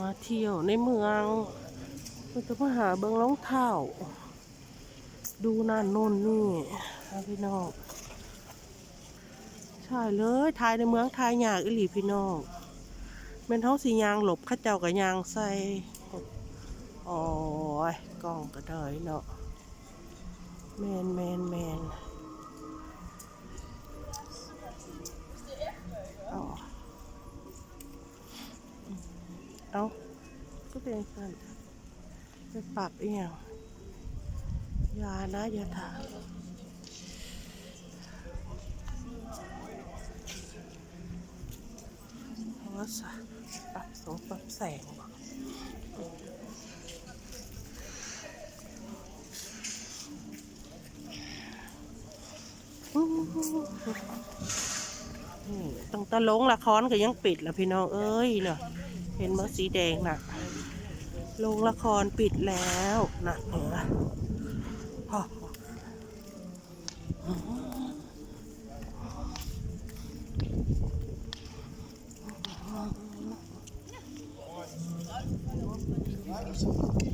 มาเที่ยวในเมืองมันจะมาหาเบิงรองเท้าดูนั่นโน่นนี่พี่น้องใช่เลยทายในเมืองทายยากอิหลีพี่น้องเป็นเท้าสียางหลบข้าเจ้ากับยางใส่โอ้ยกล้องก็ได้เนาะแมนแมนแมน เอาก็เป็นกันไปปรับเอียงอยานะอย่าถาเพราะว่าสะปรับสงปรับแสงบ่นี่ตั้งตะลงละครก็ยังปิดละพี่น้อง เอ้ยเนาะ เห็นมั้สีแดงน่ะโรงละครปิดแล้วนะเออพ่ออ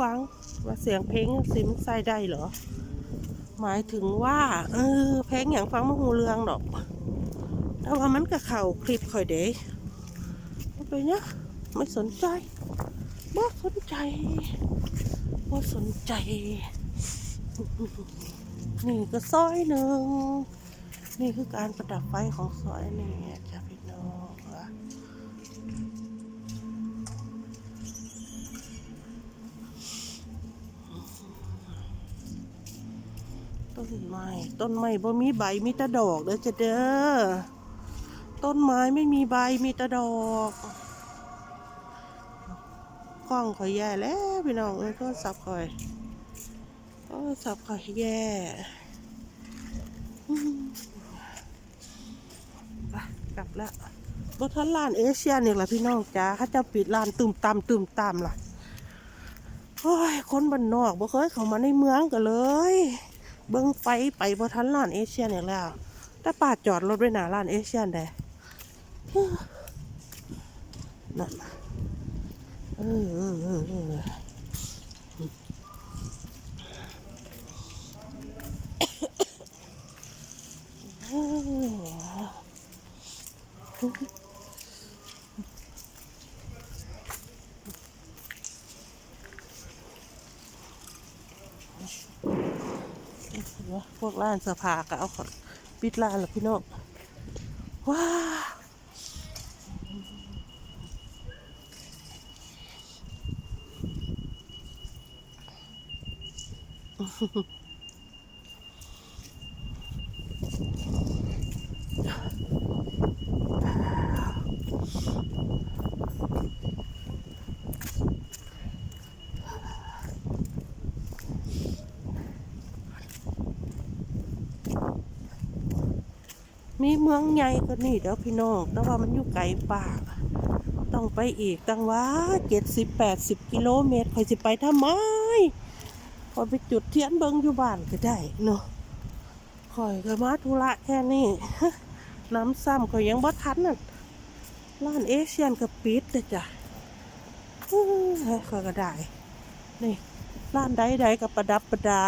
ฟังว่าเสียงเพลงสิมใส่ได้เหรอ หมายถึงว่า เออเพลงอย่างฟังมาหูเรืองดอกแต่ว่ามันก็เข่าคลิปข่อยเด้เอาไปเนี่ยไม่สนใจบ่สนใจบ่สนใจ นี่ก็ซอยหนึ่ง นี่คือการประดับไฟของซอยนี่จ้ะ ต้นไม้ต้นไม้บ่มีใบมีแต่ดอกเด้อจะเด้อต้นไม้ไม่มีใบมีแต่ดอกกล้องขอยแย่แล้วพี่น้องเอ้ยโทรศัพท์ขอยโทรศัพท์ขอยแย่กลับแล้วบทันร้านเอเชียนี่แหละพี่น้องจ้าเขาจะปิดร้านตุ่มตามตุ่มตามล่ะโอ้ยคนบ้านนอกบ่เคยเข้ามาในเมืองกันเลย เบิ้งไฟไปบทันร้านเอเชียนอีกแล้วแต่ป้าจอดรถไว้หน้าร้านเอเชียนได้นั่นน่ะเออเออเออเออเออเดี๋ย วกร้านเสื้อผ้าก็เอาขอปิดร้านแล้วพี่น้องว้า มีเมืองใหญ่ก็นี่เด้อพี่น้อง แต่ว่ามันอยู่ไกลป่าต้องไปอีกตั้งว่าเจ็ดสิบแปดสิบกิโลเมตรคอยสิไปทำไมคอยไปจุดเทียนเบิงอยู่บ้านก็ได้เนาะคอยก็มาธุระแค่นี้น้ำซ้ำก็ยังบ่ทันน่ะร้านเอเชียนก็ปิดเลยจ้ะคอยก็ได้ นี่ร้านใดๆกับประดับประดา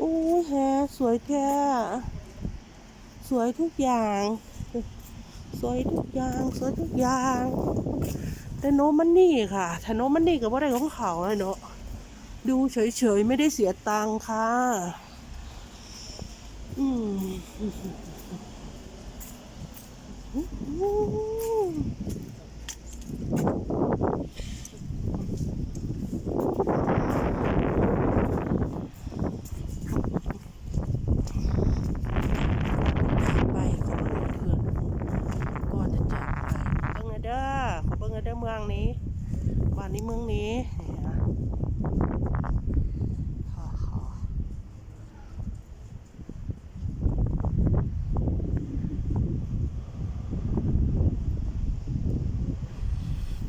อู้ยแฮสวยแท้ สวยทุกอย่าง สวยทุกอย่าง สวยทุกอย่าง แต่โนมันนี่ค่ะถ้าโนมันนี่กับ่ไรของเขาเลยเนาะดูเฉยๆ ไม่ได้เสียตังค่ะ อืมไปขอเพื่อนเพื่อนก่อนจะจากไปเบิ่งเอาเด้อขอเบิ่งเอาเด้อเมืองนี้บ้านนี้เมืองนี้นี่นะขอขอ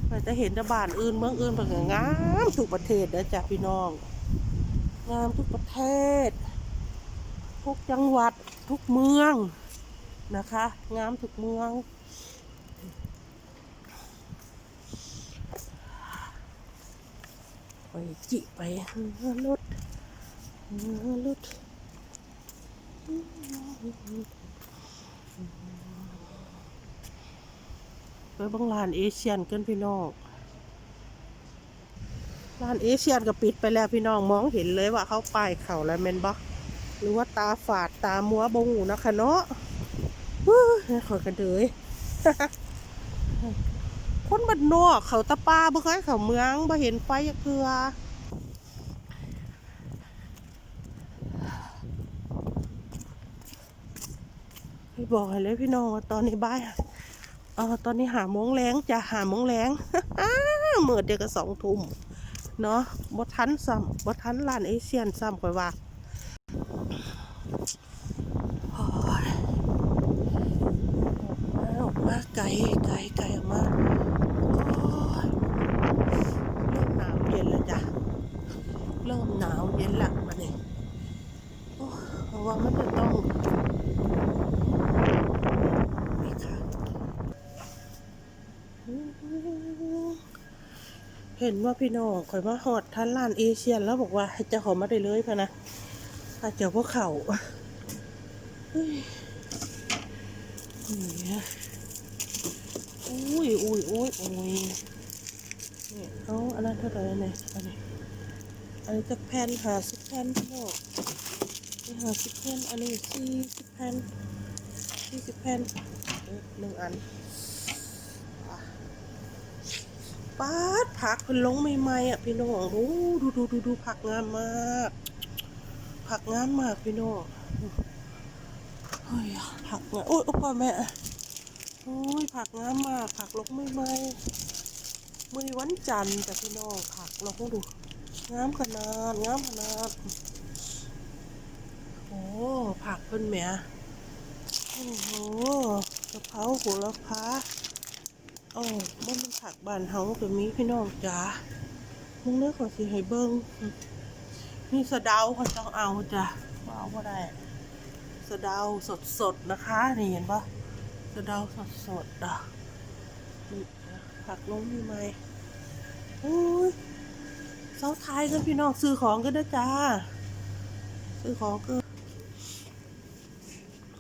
เรา จะเห็นแต่บ้านอื่นเมืองอื่นเป็นงามทุกประเทศนะจ๊ะพี่น้อง งามทุกประเทศ ทุกจังหวัดทุกเมืองนะคะ งามทุกเมืองไปจิไปรถรถ ไปบางร้านเอเชียนกันพี่น้องร้านเอเชียนก็ปิดไปแล้วพี่น้องมองเห็นเลยว่าเขาป้ายเข่าแล้วแมนบอหรือว่าตาฝาดตามัวบงูนะคะเนาะขอยกันเลยคนบ้านนอกเขาตะปาบ่เคยเขาเมืองบ่เห็นไฟจักเทือให้บอกให้เลยพี่น้องว่าตอนนี้บ่าย เออตอนนี้หาโมงแรงจะหาโมงแรงเมื่อเดียวก็สองทุ่มเนาะบ่ทันซ้ำบ่ทันร้านเอเชียนซ้ำค่อยว่าออกมาไกลไกลไกลออกมาโอ้ยเริ่มหนาวเย็นแล้วจ้ะเริ่มหนาวเย็นละมาเนี่ยโอ้ยเพราะว่ามันจะต้องนี่ค่ะ เห็นว่าพี่น้องข่อยมาหอดท่านร้านเอเชียนแล้วบอกว่าให้เจะของมาได้เลยพะนะอาจจะพวกเขาเฮ้ยอุ้ยอุ้ยอุ้ยอุ้ยนี่เอาอันนั้นเท่าไหร่เนี่ยอันนี้อันนี้จะแผ่นหาสิบแผ่นพี่น้องหาสิบแผ่นอันนี้สี่สิบแผ่นสี่สิบแผ่นหนึ่งอันอะ ป๊าดผักเพิ่นลงใหม่ๆอะพี่น้องดูดูดูดูดูผักงามมาก ผักงามมากพี่น้องเฮ้ยผักงามโอ้ยอพ่อแม่โอ้ยผักงามมาก ผักลงใหม่ๆมื่อวันจันทร์แต่พี่น้องผักเราก็ดูงามขนาดงามขนาดโอ้ผักเพิ่นแหมโอ้โหกะเพราโหระพา โอ้มันเป็นผักบานเฮาก็มีพี่น้องจ๋ามึงเนื้อขอสิให้เบิ้งนี่สะเดาเขาต้องเอาจ้ะเอาก็ได้สะเดาสดๆนะคะ นี่เห็นปะสะเดาสดๆอะผักลงมีไหมโอ้ยเสาไทายกันพี่น้องซื้อของกันนะจ้า ซื้อของก็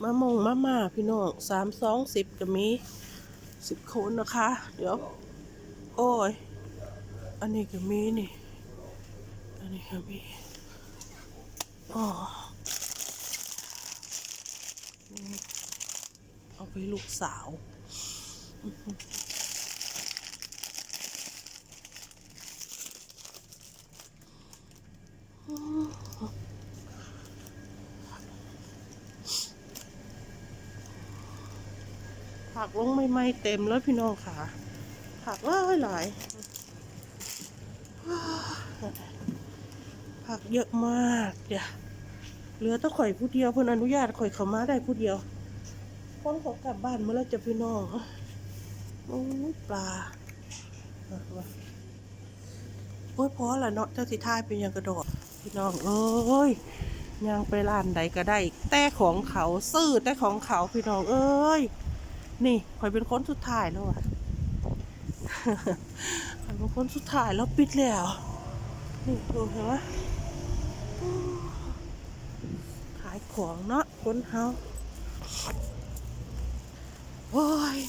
มะมงมะม่าพี่น้องสามสองสิบก็มี สิบคนนะคะ เดี๋ยว โอ้ย อันนี้ก็มีนี่ อันนี้ก็มีอ๋อนี่เอาไปลูกสาว ผักลงไม่ไม่ๆเต็มแล้วพี่น้องค่ะ ผักหลายหลายผักเยอะมากเดี๋ยวเหลือแตะข่อยผู้เดียวเพิ่อนอนุญาตข่อยเขามาได้ผู้เดียวคนขากลับบ้านเมื่อไรจะพี่น้องโอ้ยปลาเอามาโอ้ยพอละเนาะเจ้าสิทายเป็นยังกระโดดพี่น้องเอ้ยยังไปร้านใดก็ได้ แต่ของเขาซื้อแต่ของเขาพี่น้องเอ้ย นี่ข่อยเป็นคนสุดท้ายแล้วอะข่อยเป็นคนสุดท้ายแล้วปิดแล้ว นี่ดูเห็นไหมขายของเนาะคนเฮาโอ้ย